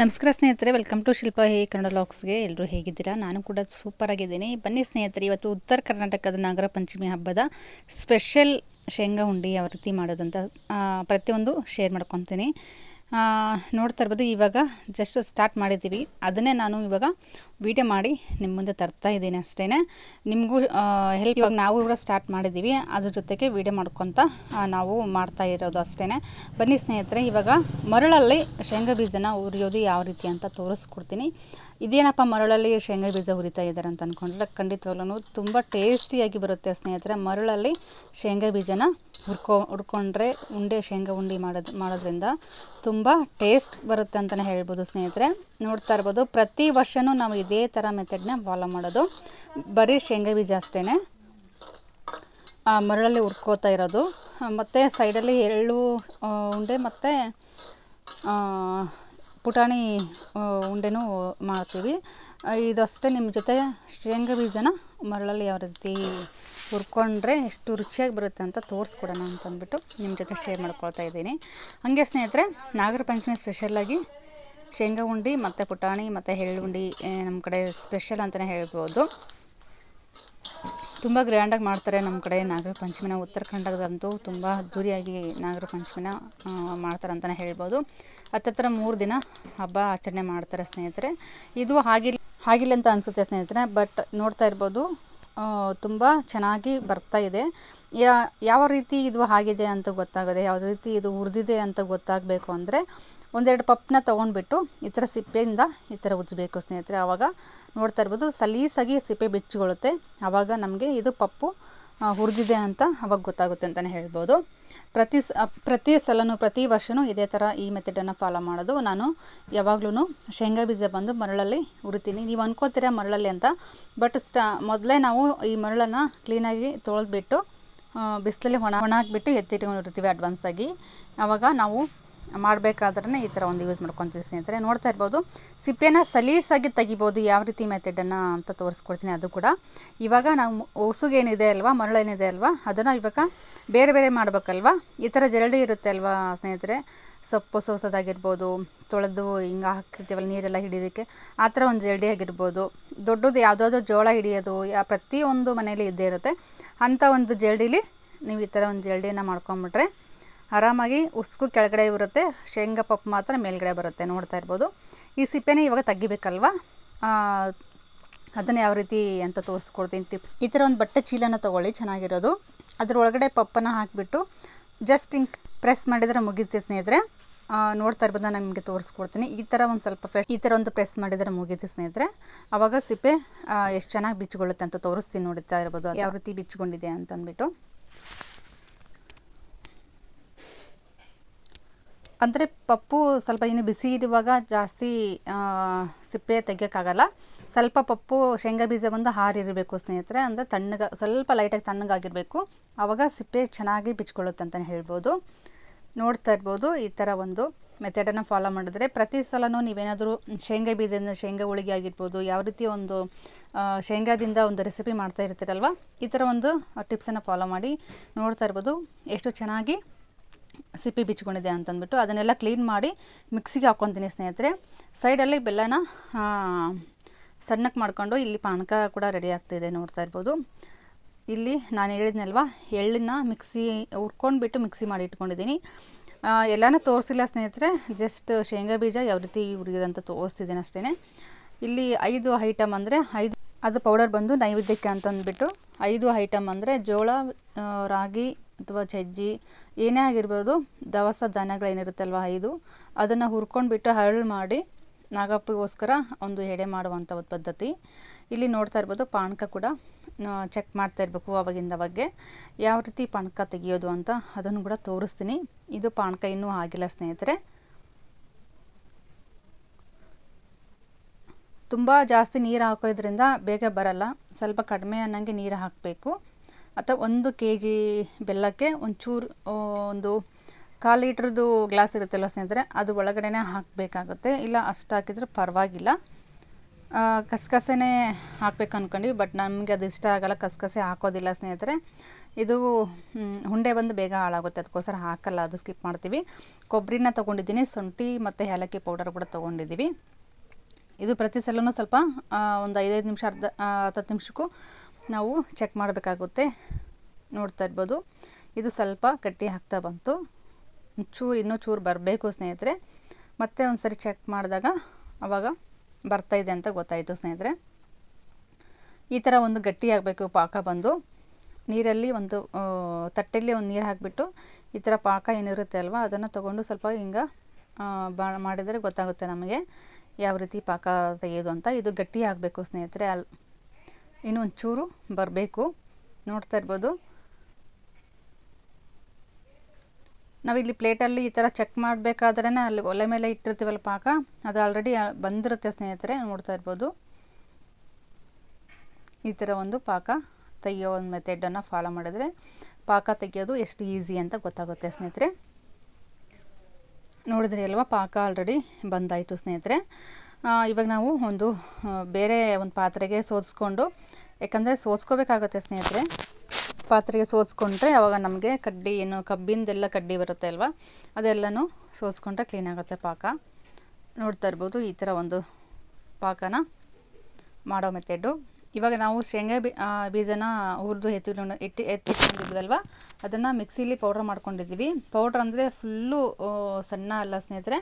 ನಮಸ್ಕಾರ ಸ್ನೇಹಿತರೆ welcome to Shilpa ಹೇ ಕನ್ನಡ ಲಾಕ್ಸ್ಗೆ ಎಲ್ಲರೂ ಹೇಗಿದ್ದೀರಾ? ನಾನು ಕೂಡ ಸೂಪರ್ ಆಗಿದ್ದೀನಿ. ಬನ್ನಿ ಸ್ನೇಹಿತರೆ, ಇವತ್ತು ಉತ್ತರ ಕರ್ನಾಟಕದ ನಾಗರ ಪಂಚಮಿ ಹಬ್ಬದ ಸ್ಪೆಷಲ್ ಶೇಂಗಾ ಉಂಡಿ ಯಾವ ರೀತಿ ಮಾಡೋದಂತ ಪ್ರತಿಯೊಂದು ಶೇರ್ ಮಾಡ್ಕೊತೀನಿ. ನೋಡ್ತಾ ಇರ್ಬೋದು, ಇವಾಗ ಜಸ್ಟ್ ಸ್ಟಾರ್ಟ್ ಮಾಡಿದ್ದೀವಿ. ಅದನ್ನೇ ನಾನು ಇವಾಗ ವೀಡಿಯೋ ಮಾಡಿ ನಿಮ್ಮ ಮುಂದೆ ತರ್ತಾ ಇದ್ದೀನಿ ಅಷ್ಟೇ ನಿಮಗೂ ಹೆಲ್ಪ್ ಇವಾಗ ನಾವು ಕೂಡ ಸ್ಟಾರ್ಟ್ ಮಾಡಿದ್ದೀವಿ. ಅದ್ರ ಜೊತೆಗೆ ವೀಡಿಯೋ ಮಾಡ್ಕೊತ ನಾವು ಮಾಡ್ತಾ ಇರೋದು ಅಷ್ಟೇ ಬನ್ನಿ ಸ್ನೇಹಿತರೆ, ಇವಾಗ ಮರಳಲ್ಲಿ ಶೇಂಗಾ ಬೀಜನ ಉರಿಯೋದು ಯಾವ ರೀತಿ ಅಂತ ತೋರಿಸ್ಕೊಡ್ತೀನಿ. ಇದೇನಪ್ಪ ಮರಳಲ್ಲಿ ಶೇಂಗಾ ಬೀಜ ಉರಿತಾ ಇದ್ದಾರೆ ಅಂತ ಅಂದ್ಕೊಂಡ್ರೆ ಖಂಡಿತವಾಗ್ಲೂ ತುಂಬ ಟೇಸ್ಟಿಯಾಗಿ ಬರುತ್ತೆ ಸ್ನೇಹಿತರೆ. ಮರಳಲ್ಲಿ ಶೇಂಗಾ ಬೀಜನ ಹುರ್ಕೊ, ಹುರ್ಕೊಂಡ್ರೆ ಉಂಡೆ, ಶೇಂಗಾ ಉಂಡೆ ಮಾಡೋದು, ಮಾಡೋದ್ರಿಂದ ತುಂಬ ಟೇಸ್ಟ್ ಬರುತ್ತೆ ಅಂತಲೇ ಹೇಳ್ಬೋದು ಸ್ನೇಹಿತರೆ. ನೋಡ್ತಾ ಇರ್ಬೋದು, ಪ್ರತಿ ವರ್ಷವೂ ನಾವು ಇದೇ ಥರ ಮೆಥಡ್ನ ಫಾಲೋ ಮಾಡೋದು. ಬರೀ ಶೇಂಗಾ ಬೀಜ ಅಷ್ಟೇ ಮರಳಲ್ಲಿ ಹುರ್ಕೋತಾ ಇರೋದು. ಮತ್ತು ಸೈಡಲ್ಲಿ ಎಳ್ಳು ಉಂಡೆ ಮತ್ತು ಪುಟಾಣಿ ಉಂಡೆನೂ ಮಾಡ್ತೀವಿ. ಇದಷ್ಟೇ ನಿಮ್ಮ ಜೊತೆ ಶೇಂಗಾ ಬೀಜನ ಮರಳಲ್ಲಿ ಯಾವ ರೀತಿ ಹುರ್ಕೊಂಡ್ರೆ ಎಷ್ಟು ರುಚಿಯಾಗಿ ಬರುತ್ತೆ ಅಂತ ತೋರಿಸ್ಕೊಡೋಣ ಅಂತಂದ್ಬಿಟ್ಟು ನಿಮ್ಮ ಜೊತೆ ಶೇರ್ ಮಾಡ್ಕೊಳ್ತಾ ಇದ್ದೀನಿ. ಹಾಗೆ ಸ್ನೇಹಿತರೆ, ನಾಗರ ಪಂಚಮಿ ಸ್ಪೆಷಲ್ಲಾಗಿ ಶೇಂಗಾ ಉಂಡೆ ಮತ್ತು ಪುಟಾಣಿ ಮತ್ತು ಎಳ್ಳುಂಡಿ ನಮ್ಮ ಕಡೆ ಸ್ಪೆಷಲ್ ಅಂತಲೇ ಹೇಳ್ಬೋದು. ತುಂಬ ಗ್ರ್ಯಾಂಡಾಗಿ ಮಾಡ್ತಾರೆ ನಮ್ಮ ಕಡೆ ನಾಗರ ಪಂಚಮಿನ. ಉತ್ತರ ಕರ್ನಾಟಕದಂತೂ ತುಂಬ ಅದ್ದೂರಿಯಾಗಿ ನಾಗರ ಪಂಚಮಿನ ಮಾಡ್ತಾರೆ ಅಂತಲೇ ಹೇಳ್ಬೋದು. ಹತ್ತತ್ರ ಮೂರು ದಿನ ಹಬ್ಬ ಆಚರಣೆ ಮಾಡ್ತಾರೆ ಸ್ನೇಹಿತರೆ. ಇದು ಹಾಗಿಲ್ಲ ಹಾಗಿಲ್ಲ ಅಂತ ಅನಿಸುತ್ತೆ ಸ್ನೇಹಿತರೆ, ಬಟ್ ನೋಡ್ತಾ ಇರ್ಬೋದು ತುಂಬ ಚೆನ್ನಾಗಿ ಬರ್ತಾ ಇದೆ. ಯಾವ ರೀತಿ ಇದು ಆಗಿದೆ ಅಂತ ಗೊತ್ತಾಗದೆ, ಯಾವ ರೀತಿ ಇದು ಉರಿದಿದೆ ಅಂತ ಗೊತ್ತಾಗಬೇಕು ಅಂದರೆ ಒಂದೆರಡು ಪಪ್ಪನ್ನ ತೊಗೊಂಡ್ಬಿಟ್ಟು ಈ ಥರ ಸಿಪ್ಪೆಯಿಂದ ಈ ಥರ ಉಜ್ಜಬೇಕು ಸ್ನೇಹಿತರೆ. ಆವಾಗ ನೋಡ್ತಾ ಇರ್ಬೋದು ಸಲೀಸಾಗಿ ಸಿಪ್ಪೆ ಬಿಚ್ಚಿಕೊಳ್ಳುತ್ತೆ. ಆವಾಗ ನಮಗೆ ಇದು ಪಪ್ಪು ಹುರಿದಿದೆ ಅಂತ ಅವಾಗ ಗೊತ್ತಾಗುತ್ತೆ ಅಂತಲೇ ಹೇಳ್ಬೋದು. ಪ್ರತಿ ಸ, ಪ್ರತಿ ಸಲನೂ, ಪ್ರತಿ ವರ್ಷವೂ ಇದೇ ಥರ ಈ ಮೆಥಡನ್ನು ಫಾಲೋ ಮಾಡೋದು. ನಾನು ಯಾವಾಗ್ಲೂ ಶೇಂಗಾ ಬೀಜ ಬಂದು ಮರಳಲ್ಲಿ ಉರಿತೀನಿ ನೀವು ಅನ್ಕೋತೀರ ಮರಳಲ್ಲಿ ಅಂತ. ಬಟ್ ಸ್ಟ, ಮೊದಲೇ ನಾವು ಈ ಮರಳನ್ನು ಕ್ಲೀನಾಗಿ ತೊಳೆದ್ಬಿಟ್ಟು ಬಿಸಿಲಲ್ಲಿ ಒಣ ಒಣ ಹಾಕ್ಬಿಟ್ಟು ಎತ್ತಿಟ್ಕೊಂಡಿರ್ತೀವಿ ಅಡ್ವಾನ್ಸಾಗಿ ಆವಾಗ ನಾವು ಮಾಡಬೇಕಾದ್ರೆ ಈ ಥರ ಒಂದು ಯೂಸ್ ಮಾಡ್ಕೊತೀವಿ ಸ್ನೇಹಿತರೆ. ನೋಡ್ತಾ ಇರ್ಬೋದು, ಸಿಪ್ಪೆನ ಸಲೀಸಾಗಿ ತೆಗಿಬೋದು, ಯಾವ ರೀತಿ ಮೆಥಡನ್ನು ಅಂತ ತೋರಿಸ್ಕೊಡ್ತೀನಿ ಅದು ಕೂಡ. ಇವಾಗ ನಾವು ಉಸುಗೇನಿದೆ ಅಲ್ವಾ, ಮರಳೇನಿದೆ ಅಲ್ವಾ, ಅದನ್ನು ಇವಾಗ ಬೇರೆ ಬೇರೆ ಮಾಡಬೇಕಲ್ವಾ? ಈ ಥರ ಜರಡಿ ಇರುತ್ತೆ ಅಲ್ವಾ ಸ್ನೇಹಿತರೆ? ಸೊಪ್ಪು ಸೋಸೋದಾಗಿರ್ಬೋದು, ತೊಳೆದು ಹಿಂಗೆ ಹಾಕಿರ್ತೀವಲ್ಲ ನೀರೆಲ್ಲ ಹಿಡಿಯೋದಕ್ಕೆ, ಆ ಥರ ಒಂದು ಜರಡಿ ಆಗಿರ್ಬೋದು. ದೊಡ್ಡದು ಯಾವುದಾದ್ರು ಜೋಳ ಹಿಡಿಯೋದು, ಯಾ ಪ್ರತಿಯೊಂದು ಮನೇಲಿ ಇದ್ದೇ ಇರುತ್ತೆ. ಅಂಥ ಒಂದು ಜರಡಿಲಿ ನೀವು ಈ ಥರ ಒಂದು ಜರಡಿಯನ್ನು ಮಾಡ್ಕೊಂಬಿಟ್ರೆ ಆರಾಮಾಗಿ ಉಸ್ಕು ಕೆಳಗಡೆ ಬರುತ್ತೆ ಶೇಂಗಾ ಪಪ್ಪು ಮಾತ್ರ ಮೇಲ್ಗಡೆ ಬರುತ್ತೆ, ನೋಡ್ತಾ ಇರ್ಬೋದು. ಈ ಸಿಪ್ಪೆನೇ ಇವಾಗ ತೆಗಿಬೇಕಲ್ವ? ಅದನ್ನು ಯಾವ ರೀತಿ ಅಂತ ತೋರಿಸ್ಕೊಡ್ತೀನಿ ಟಿಪ್ಸ್. ಈ ಥರ ಒಂದು ಬಟ್ಟೆ ಚೀಲನ ತೊಗೊಳ್ಳಿ, ಚೆನ್ನಾಗಿರೋದು. ಅದರೊಳಗಡೆ ಪಪ್ಪನ್ನು ಹಾಕಿಬಿಟ್ಟು ಜಸ್ಟ್ ಹಿಂಗೆ ಪ್ರೆಸ್ ಮಾಡಿದರೆ ಮುಗಿಯುತ್ತೆ ಸ್ನೇಹಿತರೆ. ನೋಡ್ತಾ ಇರ್ಬೋದು, ನಾನು ನಿಮಗೆ ತೋರಿಸ್ಕೊಡ್ತೀನಿ. ಈ ಥರ ಒಂದು ಸ್ವಲ್ಪ ಪ್ರೆಸ್ ಈ ಥರ ಒಂದು ಪ್ರೆಸ್ ಮಾಡಿದರೆ ಮುಗಿತಿ ಸ್ನೇಹಿತರೆ. ಆವಾಗ ಸಿಪ್ಪೆ ಎಷ್ಟು ಚೆನ್ನಾಗಿ ಬಿಚ್ಚಿಕೊಳ್ಳುತ್ತೆ ಅಂತ ತೋರಿಸ್ತೀನಿ ನೋಡ್ತಾ ಇರ್ಬೋದು. ಯಾವ ರೀತಿ ಬಿಚ್ಚಿಕೊಂಡಿದೆ ಅಂತ ಅಂದರೆ ಪಪ್ಪು ಸ್ವಲ್ಪ ಇನ್ನು ಬಿಸಿ ಇರುವಾಗ ಜಾಸ್ತಿ ಸಿಪ್ಪೆ ತೆಗಿಯೋಕ್ಕಾಗಲ್ಲ. ಸ್ವಲ್ಪ ಪಪ್ಪು, ಶೇಂಗಾ ಬೀಜ ಬಂದು ಹಾರಿರಬೇಕು ಸ್ನೇಹಿತರೆ. ಅಂದರೆ ತಣ್ಣಗ, ಸ್ವಲ್ಪ ಲೈಟಾಗಿ ತಣ್ಣಗಾಗಿರಬೇಕು. ಆವಾಗ ಸಿಪ್ಪೆ ಚೆನ್ನಾಗಿ ಬಿಚ್ಕೊಳ್ಳುತ್ತೆ ಅಂತಲೇ ಹೇಳ್ಬೋದು. ನೋಡ್ತಾ ಇರ್ಬೋದು ಈ ಥರ ಒಂದು ಮೆಥಡನ್ನು ಫಾಲೋ ಮಾಡಿದ್ರೆ. ಪ್ರತಿ ಸಲನೂ ನೀವೇನಾದರೂ ಶೇಂಗಾ ಬೀಜದಿಂದ ಶೇಂಗಾ ಹೋಳಿಗೆ ಆಗಿರ್ಬೋದು, ಯಾವ ರೀತಿ ಒಂದು ಶೇಂಗಾದಿಂದ ಒಂದು ರೆಸಿಪಿ ಮಾಡ್ತಾ ಇರ್ತೀರಲ್ವ, ಈ ಥರ ಒಂದು ಟಿಪ್ಸನ್ನು ಫಾಲೋ ಮಾಡಿ ನೋಡ್ತಾ ಇರ್ಬೋದು. ಎಷ್ಟು ಚೆನ್ನಾಗಿ ಸಿಪ್ಪೆ ಬಿಚ್ಕೊಂಡಿದೆ ಅಂತಂದ್ಬಿಟ್ಟು ಅದನ್ನೆಲ್ಲ ಕ್ಲೀನ್ ಮಾಡಿ ಮಿಕ್ಸಿಗೆ ಹಾಕ್ಕೊತೀನಿ ಸ್ನೇಹಿತರೆ. ಸೈಡಲ್ಲಿ ಬೆಲ್ಲನ ಸಣ್ಣಕ್ಕೆ ಮಾಡಿಕೊಂಡು ಇಲ್ಲಿ ಪಾನಕ ಕೂಡ ರೆಡಿ ಆಗ್ತಿದೆ ನೋಡ್ತಾ ಇರ್ಬೋದು. ಇಲ್ಲಿ ನಾನು ಹೇಳಿದ್ನಲ್ವ, ಎಳ್ಳನ್ನ ಮಿಕ್ಸಿ ಹುರ್ಕೊಂಡ್ಬಿಟ್ಟು ಮಿಕ್ಸಿ ಮಾಡಿ ಇಟ್ಕೊಂಡಿದ್ದೀನಿ. ಎಲ್ಲಾನು ತೋರಿಸಿಲ್ಲ ಸ್ನೇಹಿತರೆ ಜಸ್ಟ್ ಶೇಂಗಾ ಬೀಜ ಯಾವ ರೀತಿ ಹುರಿಯೋದಂತ ತೋರಿಸ್ತಿದ್ದೀನಿ ಅಷ್ಟೇ ಇಲ್ಲಿ ಐದು ಐಟಮ್ ಅಂದರೆ ಐದು, ಅದು ಪೌಡರ್ ಬಂದು ನೈವೇದ್ಯಕ್ಕೆ ಅಂತಂದ್ಬಿಟ್ಟು ಐದು ಐಟಮ್ ಅಂದರೆ ಜೋಳ ರಾಗಿ ಅಥವಾ ಸಜ್ಜಿ ಏನೇ ಆಗಿರ್ಬೋದು ದವಸ ಧಾನ್ಯಗಳೇನಿರುತ್ತಲ್ವ ಐದು ಅದನ್ನು ಹುರ್ಕೊಂಡ್ಬಿಟ್ಟು ಹರಳು ಮಾಡಿ ನಾಗಪ್ಪಗೋಸ್ಕರ ಒಂದು ಎಡೆ ಮಾಡುವಂಥ ಒಂದು ಪದ್ಧತಿ. ಇಲ್ಲಿ ನೋಡ್ತಾ ಇರ್ಬೋದು ಪಾನಕ ಕೂಡ ಚೆಕ್ ಮಾಡ್ತಾ ಇರಬೇಕು ಅವಾಗಿಂದ ಬಗ್ಗೆ ಯಾವ ರೀತಿ ಪಾನಕ ತೆಗಿಯೋದು ಅಂತ ಅದನ್ನು ಕೂಡ ತೋರಿಸ್ತೀನಿ. ಇದು ಪಾನಕ ಇನ್ನೂ ಆಗಿಲ್ಲ ಸ್ನೇಹಿತರೆ. ತುಂಬ ಜಾಸ್ತಿ ನೀರು ಹಾಕೋದ್ರಿಂದ ಬೇಗ ಬರಲ್ಲ, ಸ್ವಲ್ಪ ಕಡಿಮೆ ಅನ್ನಂಗೆ ನೀರು ಹಾಕಬೇಕು. ಅಥವಾ ಒಂದು ಕೆ ಜಿ ಬೆಲ್ಲಕ್ಕೆ ಒಂಚೂರು ಒಂದು ಕಾಲು ಲೀಟ್ರದ್ದು ಗ್ಲಾಸ್ ಇರುತ್ತಲ್ಲ ಸ್ನೇಹಿತರೆ, ಅದು ಒಳಗಡೆನೇ ಹಾಕಬೇಕಾಗುತ್ತೆ. ಇಲ್ಲ ಅಷ್ಟು ಹಾಕಿದರೆ ಪರವಾಗಿಲ್ಲ. ಕಸಕಸೆನೇ ಹಾಕ್ಬೇಕು ಅಂದ್ಕೊಂಡ್ವಿ ಬಟ್ ನಮಗೆ ಅದು ಇಷ್ಟ ಆಗೋಲ್ಲ, ಕಸಕಸೆ ಹಾಕೋದಿಲ್ಲ ಸ್ನೇಹಿತರೆ. ಇದು ಹುಂಡೆ ಬಂದು ಬೇಗ ಹಾಳಾಗುತ್ತೆ, ಅದಕ್ಕೋಸ್ಕರ ಹಾಕಲ್ಲ, ಅದು ಸ್ಕಿಪ್ ಮಾಡ್ತೀವಿ. ಕೊಬ್ಬರಿನ ತೊಗೊಂಡಿದ್ದೀನಿ, ಶುಂಠಿ ಮತ್ತು ಏಲಕ್ಕಿ ಪೌಡರ್ ಕೂಡ ತೊಗೊಂಡಿದ್ದೀವಿ. ಇದು ಪ್ರತಿ ಸಲವೂ ಸ್ವಲ್ಪ ಒಂದು ಐದೈದು ನಿಮಿಷ, ಅರ್ಧ ಹತ್ತು ನಿಮಿಷಕ್ಕೂ ನಾವು ಚೆಕ್ ಮಾಡಬೇಕಾಗುತ್ತೆ. ನೋಡ್ತಾ ಇರ್ಬೋದು. ಇದು ಸ್ವಲ್ಪ ಗಟ್ಟಿ ಆಗ್ತಾ ಬಂತು. ಚೂರು, ಇನ್ನೂ ಚೂರು ಬರಬೇಕು ಸ್ನೇಹಿತರೆ. ಮತ್ತೆ ಒಂದು ಸರಿ ಚೆಕ್ ಮಾಡಿದಾಗ ಆವಾಗ ಬರ್ತಾಯಿದೆ ಅಂತ ಗೊತ್ತಾಯಿತು ಸ್ನೇಹಿತರೆ. ಈ ಥರ ಒಂದು ಗಟ್ಟಿ ಆಗಬೇಕು ಪಾಕ ಬಂದು. ನೀರಲ್ಲಿ ಒಂದು ತಟ್ಟೆಯಲ್ಲಿ ಒಂದು ನೀರು ಹಾಕಿಬಿಟ್ಟು ಈ ಥರ ಪಾಕ ಏನಿರುತ್ತೆ ಅಲ್ವಾ, ಅದನ್ನು ತೊಗೊಂಡು ಸ್ವಲ್ಪ ಹಿಂಗೆ ಬಾ, ಮಾಡಿದರೆ ಗೊತ್ತಾಗುತ್ತೆ ನಮಗೆ ಯಾವ ರೀತಿ ಪಾಕ ತೆಗೆಯೋದು ಅಂತ. ಇದು ಗಟ್ಟಿ ಆಗಬೇಕು ಸ್ನೇಹಿತರೆ. ಅಲ್ಲಿ ಇನ್ನೊಂದು ಚೂರು ಬರಬೇಕು. ನೋಡ್ತಾ ಇರ್ಬೋದು. ನಾವಿಲ್ಲಿ ಪ್ಲೇಟಲ್ಲಿ ಈ ಥರ ಚೆಕ್ ಮಾಡಬೇಕಾದ್ರೆ ಅಲ್ಲಿ ಒಲೆ ಮೇಲೆ ಇಟ್ಟಿರ್ತೀವಲ್ಲ ಪಾಕ, ಅದು ಆಲ್ರೆಡಿ ಬಂದಿರುತ್ತೆ ಸ್ನೇಹಿತರೆ, ನೋಡ್ತಾ ಇರ್ಬೋದು. ಈ ಥರ ಒಂದು ಪಾಕ ತೆಗಿಯೋ ಒಂದು ಮೆಥೆಡನ್ನು ಫಾಲೋ ಮಾಡಿದ್ರೆ ಪಾಕ ತೆಗಿಯೋದು ಎಷ್ಟು ಈಸಿ ಅಂತ ಗೊತ್ತಾಗುತ್ತೆ ಸ್ನೇಹಿತರೆ. ನೋಡಿದ್ರಿ ಅಲ್ವಾ, ಪಾಕ ಆಲ್ರೆಡಿ ಬಂದಾಯಿತು ಸ್ನೇಹಿತರೆ. ಇವಾಗ ನಾವು ಒಂದು ಬೇರೆ ಒಂದು ಪಾತ್ರೆಗೆ ಸೋಸ್ಕೊಂಡು, ಯಾಕಂದರೆ ಸೋಸ್ಕೋಬೇಕಾಗುತ್ತೆ ಸ್ನೇಹಿತರೆ. ಪಾತ್ರೆಗೆ ಸೋಸ್ಕೊಂಡ್ರೆ ಅವಾಗ ನಮಗೆ ಕಡ್ಡಿ ಏನು, ಕಬ್ಬಿಂದೆಲ್ಲ ಕಡ್ಡಿ ಬರುತ್ತೆ ಅಲ್ವಾ? ಅದೆಲ್ಲನೂ ಸೋಸ್ಕೊಂಡ್ರೆ ಕ್ಲೀನ್ ಆಗುತ್ತೆ ಪಾಕ. ನೋಡ್ತಾ ಇರ್ಬೋದು ಈ ಥರ ಒಂದು ಪಾಕನ ಮಾಡೋ ಮೆಥೆಡ್ಡು ಇವಾಗ ನಾವು ಶೇಂಗಾ ಬೀಜನ ಹುರಿದು ಎತ್ತಿಕೊಂಡು ಇಟ್ಟು ಎತ್ತಿಟ್ಕೊಂಡಿದ್ವಲ್ವ ಅದನ್ನು ಮಿಕ್ಸಿಲಿ ಪೌಡ್ರ್ ಮಾಡ್ಕೊಂಡಿದ್ದೀವಿ. ಪೌಡ್ರ್ ಅಂದರೆ ಫುಲ್ಲು ಸಣ್ಣ ಅಲ್ಲ ಸ್ನೇಹಿತರೆ.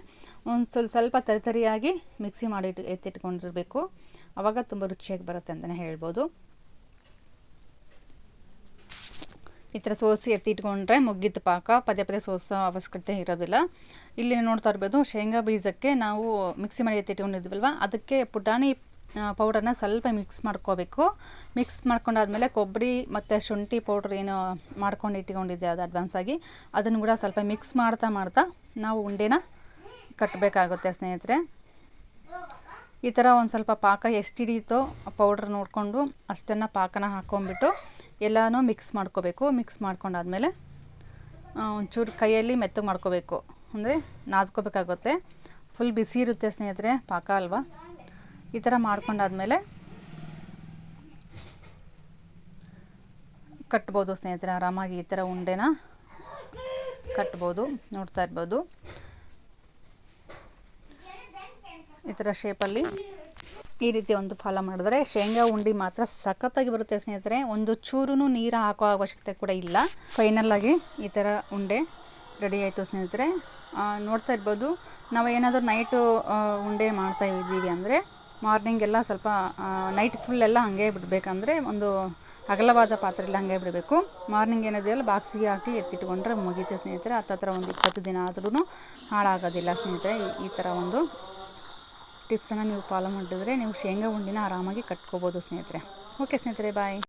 ಒಂದು ಸ್ವಲ್ಪ ಸ್ವಲ್ಪ ತರಿತರಿಯಾಗಿ ಮಿಕ್ಸಿ ಮಾಡಿಟ್ಟು ಎತ್ತಿಟ್ಕೊಂಡಿರಬೇಕು. ಆವಾಗ ತುಂಬ ರುಚಿಯಾಗಿ ಬರುತ್ತೆ ಅಂತಲೇ ಹೇಳ್ಬೋದು. ಈ ಥರ ಸೋಸಿ ಎತ್ತಿಟ್ಕೊಂಡ್ರೆ ಮುಗ್ಗಿದ ಪಾಕ. ಪದೇ ಪದೇ ಸೋಸೋ ಅವಶ್ಯಕತೆ ಇರೋದಿಲ್ಲ. ಇಲ್ಲಿ ನೋಡ್ತಾ ಇರ್ಬೋದು, ಶೇಂಗಾ ಬೀಜಕ್ಕೆ ನಾವು ಮಿಕ್ಸಿ ಮಾಡಿ ಎತ್ತಿಟ್ಕೊಂಡಿದ್ವಲ್ವ ಅದಕ್ಕೆ ಪುಟಾಣಿ ಪೌಡರ್ನ ಸ್ವಲ್ಪ ಮಿಕ್ಸ್ ಮಾಡ್ಕೋಬೇಕು. ಮಿಕ್ಸ್ ಮಾಡ್ಕೊಂಡಾದ್ಮೇಲೆ ಕೊಬ್ಬರಿ ಮತ್ತು ಶುಂಠಿ ಪೌಡ್ರ್ ಏನು ಮಾಡ್ಕೊಂಡು ಇಟ್ಕೊಂಡಿದ್ದೆ ಅದು ಅಡ್ವಾನ್ಸಾಗಿ ಅದನ್ನು ಕೂಡ ಸ್ವಲ್ಪ ಮಿಕ್ಸ್ ಮಾಡ್ತಾ ಮಾಡ್ತಾ ನಾವು ಉಂಡೆನ ಕಟ್ಟಬೇಕಾಗುತ್ತೆ ಸ್ನೇಹಿತರೆ. ಈ ಥರ ಒಂದು ಸ್ವಲ್ಪ ಪಾಕ ಎಷ್ಟು ಹಿಡಿಯುತ್ತೋ ಪೌಡ್ರ್ ನೋಡಿಕೊಂಡು ಅಷ್ಟನ್ನು ಪಾಕನ ಹಾಕ್ಕೊಂಬಿಟ್ಟು ಎಲ್ಲನೂ ಮಿಕ್ಸ್ ಮಾಡ್ಕೋಬೇಕು. ಮಿಕ್ಸ್ ಮಾಡ್ಕೊಂಡಾದ್ಮೇಲೆ ಒಂಚೂರು ಕೈಯಲ್ಲಿ ಮೆತ್ತಗೆ ಮಾಡ್ಕೋಬೇಕು. ಅಂದರೆ ನಾದ್ಕೋಬೇಕಾಗುತ್ತೆ. ಫುಲ್ ಬಿಸಿ ಇರುತ್ತೆ ಸ್ನೇಹಿತರೆ, ಪಾಕ ಅಲ್ವಾ? ಈ ಥರ ಮಾಡ್ಕೊಂಡಾದ್ಮೇಲೆ ಕಟ್ಬೋದು ಸ್ನೇಹಿತರೆ, ಆರಾಮಾಗಿ ಈ ಥರ ಉಂಡೆನ ಕಟ್ಬೋದು, ನೋಡ್ತಾ ಇರ್ಬೋದು. ಈ ಥರ ಶೇಪಲ್ಲಿ ಈ ರೀತಿ ಒಂದು ಫಾಲೋ ಮಾಡಿದ್ರೆ ಶೇಂಗಾ ಉಂಡೆ ಮಾತ್ರ ಸಖತ್ತಾಗಿ ಬರುತ್ತೆ ಸ್ನೇಹಿತರೆ. ಒಂದು ಚೂರು ನೀರು ಹಾಕೋ ಅವಶ್ಯಕತೆ ಕೂಡ ಇಲ್ಲ. ಫೈನಲ್ಲಾಗಿ ಈ ಥರ ಉಂಡೆ ರೆಡಿ ಆಯಿತು ಸ್ನೇಹಿತರೆ. ನೋಡ್ತಾ ಇರ್ಬೋದು, ನಾವು ಏನಾದರೂ ನೈಟು ಉಂಡೆ ಮಾಡ್ತಾ ಇದ್ದೀವಿ ಅಂದರೆ ಮಾರ್ನಿಂಗ್ ಎಲ್ಲ ಸ್ವಲ್ಪ ನೈಟ್ ಫುಲ್ ಎಲ್ಲ ಹಾಗೆ ಬಿಡಬೇಕಂದ್ರೆ ಒಂದು ಅಗಲವಾದ ಪಾತ್ರೆಯಲ್ಲಿ ಹಾಗೆ ಬಿಡಬೇಕು. ಮಾರ್ನಿಂಗ್ ಏನಿದೆಯಲ್ಲ ಬಾಕ್ಸಿಗೆ ಹಾಕಿ ಎತ್ತಿಟ್ಕೊಂಡ್ರೆ ಮುಗೀತೆ ಸ್ನೇಹಿತರೆ. ಹತ್ತತ್ರ ಒಂದು ಇಪ್ಪತ್ತು ದಿನ ಆದ್ರೂ ಹಾಳಾಗೋದಿಲ್ಲ ಸ್ನೇಹಿತರೆ. ಈ ಥರ ಒಂದು ಟಿಪ್ಸನ್ನು ನೀವು ಫಾಲೋ ಮಾಡಿದ್ರೆ ನೀವು ಶೇಂಗಾ ಉಂಡಿನ ಆರಾಮಾಗಿ ಕಟ್ಕೋಬೋದು ಸ್ನೇಹಿತರೆ. ಓಕೆ ಸ್ನೇಹಿತರೆ ಬಾಯ್